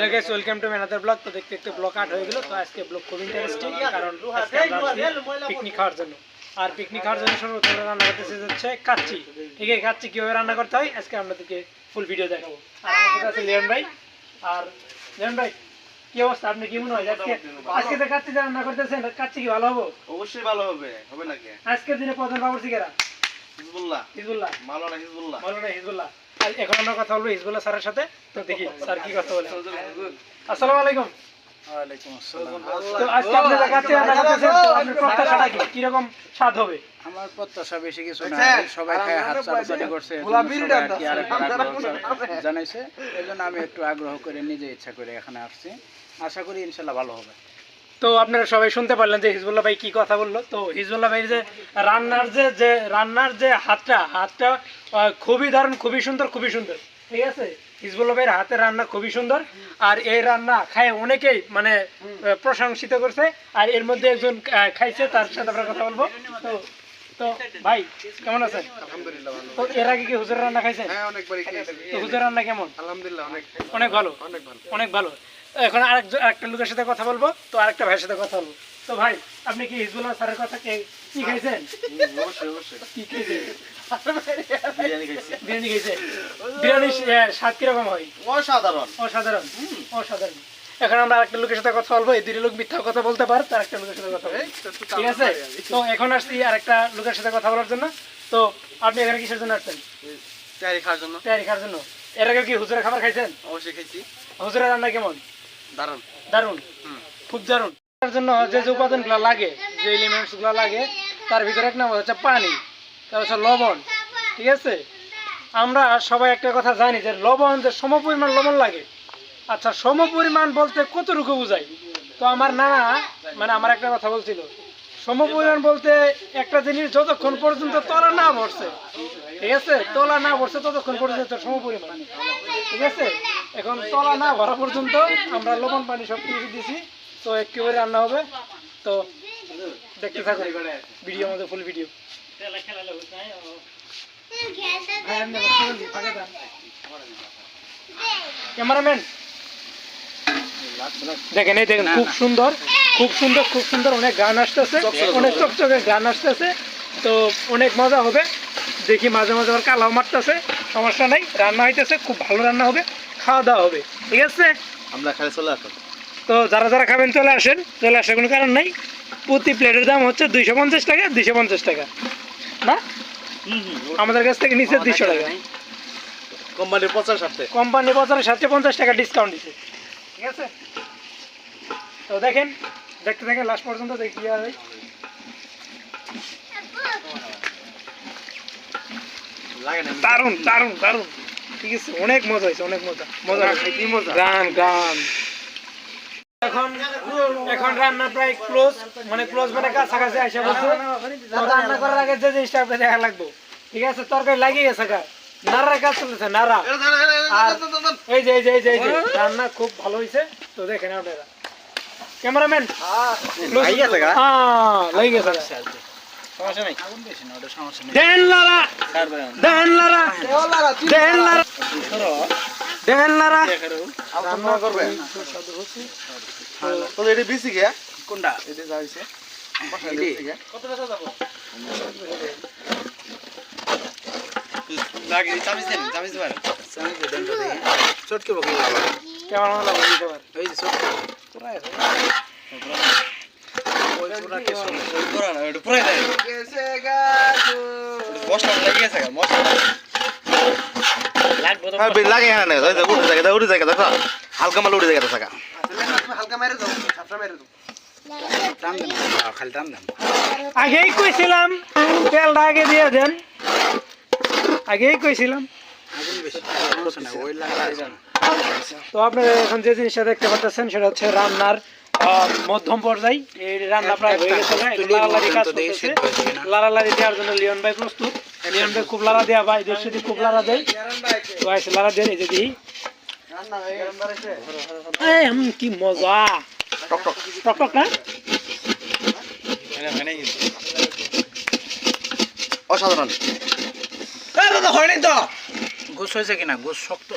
Hello guys welcome to ম্যানাদার blog তো দেখতে দেখতে ব্লগ আট হয়ে গেল। তো আজকে ব্লগ খুব ইন্টারেস্টিং কারণ পিকনিক খাওয়ার জন্য। আর পিকনিক খাওয়ার জন্য সর্বপ্রথম আমরা রান্না করতেছি হচ্ছে কাচ্চি। ঠিক আছে কাচ্চি কীভাবে রান্না করতে হয় আজকে আপনাদেরকে ফুল ভিডিও দেখাবো। আর সাথে আছে লিয়ন ভাই। আর লিয়ন ভাই কি অবস্থা? আপনি কি মনে হয় আজকে আজকে যে কাচ্চি রান্না করতেছেন কাচ্চি কি ভালো হব? অবশ্যই ভালো হবে হবে নাকি আজকের দিনে প্রধান বাবুর সিকেরা হিজবুল্লাহ। হিজবুল্লাহ। মাওলানা হিজবুল্লাহ। মৌলানা হিজবুল্লাহ। এখন আমরা কথা বলব হিজবুল্লাহ স্যারের সাথে। তো দেখি স্যার কি কথা বলে। আসসালামু আলাইকুম। আমার প্রত্যাশা বেশি কিছু না? সবাই হাত করছে আগ্রহ জানাইছে। এই জন্য আমি একটু আগ্রহ করে নিজে ইচ্ছা করে এখানে আসছি। আশা করি ইনশাল্লাহ ভালো হবে। তো আপনারা সবাই শুনতে পারলেন যে হিজবুল্লাহ ভাই কি কথা বলল। তো হিজবুল্লাহ ভাই যে রান্নার যে যে রান্নার যে হাতটা হাতটা খুবই দারুণ খুবই সুন্দর খুবই সুন্দর। ঠিক আছে? হিজবুল্লাহ ভাইয়ের হাতের রান্না খুবই সুন্দর। আর এই রান্না খায় অনেকেই মানে প্রশংসিত করছে। আর এর মধ্যে একজন খাইছে তার সাথে আমরা কথা বলব। তো তো ভাই কেমন আছেন? আলহামদুলিল্লাহ তো এর আগে কি হুজুর রান্না খাইছেন? হ্যাঁ অনেকবারই খেয়েছি তো হুজুর রান্না কেমন? আলহামদুলিল্লাহ অনেক অনেক ভালো? অনেক ভালো। অনেক ভালো। এখন আরেক আরেকটা লোকের সাথে কথা বলব তো আরেকটা ভাইয়ের সাথে কথা বলব। তো ভাই আপনি কি হিজবুল্লাহ স্যারের কথা কে- কি খাইছেন? কি খাইছেন? বিরিয়ানি খাইছি। বিরিয়ানি খাইছেন? বিরিয়ানির আহ, স্বাদ কীরকম হয়? অসাধারণ। অসাধারণ অসাধারণ। এখন আমরা আরেকটা লোকের সাথে কথা বলব এই দুটো লোক মিথ্যা কথা বলতে পারে তার একটা লোকের সাথে কথা বলব। ঠিক আছে? তো এখন আসছি আরেকটা লোকের সাথে কথা বলার জন্য। তো আপনি এখানে কিসের জন্য আসছেন? তৈরি খাওয়ার জন্য। তৈরি খাওয়ার জন্য। এর আগে কি হুজুরের খাবার খাইছেন? অবশ্যই খাইছি। হুজুরের রান্না কেমন? দারুণ। দারুণ। খুব দারুণ। তার জন্য যে যে উপাদানগুলো লাগে যে এলিমেন্টসগুলো লাগে তার ভিতরে এক নম্বর হচ্ছে পানি তার হচ্ছে লবণ ঠিক আছে? আমরা সবাই একটা কথা জানি যে লবণ যে সম পরিমাণ লবণ লাগে আচ্ছা সম পরিমাণ বলতে কতটুকু বোঝায় তো আমার নানা মানে আমার একটা কথা বলছিল সম পরিমাণ বলতে একটা জিনিস যতক্ষণ পর্যন্ত তলা না ভরছে ঠিক আছে? তলা না ভরছে ততক্ষণ পর্যন্ত সম পরিমাণ ঠিক আছে? এখন তলা না ভরা পর্যন্ত আমরা লবণ পানি সব কিছু দিছি, তো একেবারে রান্না হবে। তো দেখতে থাকুন, ভিডিও আমাদের ফুল ভিডিও ক্যামেরাম্যান, দেখেন, এই দেখেন, খুব সুন্দর খুব সুন্দর খুব সুন্দর অনেক গান আসতেছে, অনেক চকচকে গান আসতেছে, তো অনেক মজা হবে। দেখি মাঝে মাঝে আবার কালাও মারতেছে, সমস্যা নাই, রান্না হইতেছে, খুব ভালো রান্না হবে। খাওয়া দাওয়া হবে ঠিক আছে? আমরা খালি চলে আসো তো যারা যারা খাবেন চলে আসেন চলে আসার কোনো কারণ নাই। প্রতি প্লেটের দাম হচ্ছে দুইশো পঞ্চাশ টাকা দুইশো পঞ্চাশ টাকা। না? আমাদের কাছ থেকে নিচে দুইশো টাকা কোম্পানির পঞ্চাশ ষাটে কোম্পানি বছরে সাতশো পঞ্চাশ টাকা ডিসকাউন্ট দিচ্ছে ঠিক আছে? তো দেখেন দেখতে দেখেন লাস্ট পর্যন্ত দেখি না। দারুণ দারুণ দারুণ। ঠিক আছে অনেক মজা হয়েছে অনেক মজা। মজা কি মজা? গান গান। এখন এখন রান্না প্রায় ক্লোজ মানে ক্লোজ মানে কাছাকাছি আসে বলছে রান্না করার আগে যে জিনিসটা আপনি দেখা লাগবো। ঠিক আছে তরকারি লাগিয়ে গেছে গা। নাড়ার কাজ চলেছে নাড়া আর এই যে এই যে এই যে রান্না খুব ভালো হয়েছে। তো দেখেন আপনারা। ক্যামেরাম্যান। হ্যাঁ লাগিয়ে গেছে দেন লারা। দেন লারা। দেন লারা। দেন লারা। রান্না করবে? তো এটি বেশি গে কোনটা? এটি যা হইছে? কত টাকা যাব লাগে চামিচ দেন চামিচ দেন চটকে বকি। কেমন চটকে। পুরা হালকা মাল উড়ে যায় থাকা আগেই কইছিলাম তেলটা আগে দিয়ে দেন আগেই কইছিলাম। তো আপনারা এখন যে জিনিসটা দেখতে পাচ্ছেন সেটা হচ্ছে রান্নার মধ্যম পর্যায়ে এই রান্না প্রায় হয়ে গেছে লাড়ালাড়ি কাজ তো করতেছে। লাড়ালাড়ি দেওয়ার জন্য লিওন ভাই প্রস্তুত। লিওন ভাই খুব লাড়া দেয়া ভাই দেড়শো খুব লাড়া দেয়। তো লাড়া দেন এই দিই। কি মজা। টক টক। টক টক না? অসাধারণ। গোস হয়েছে কিনা? গোস শক্ত।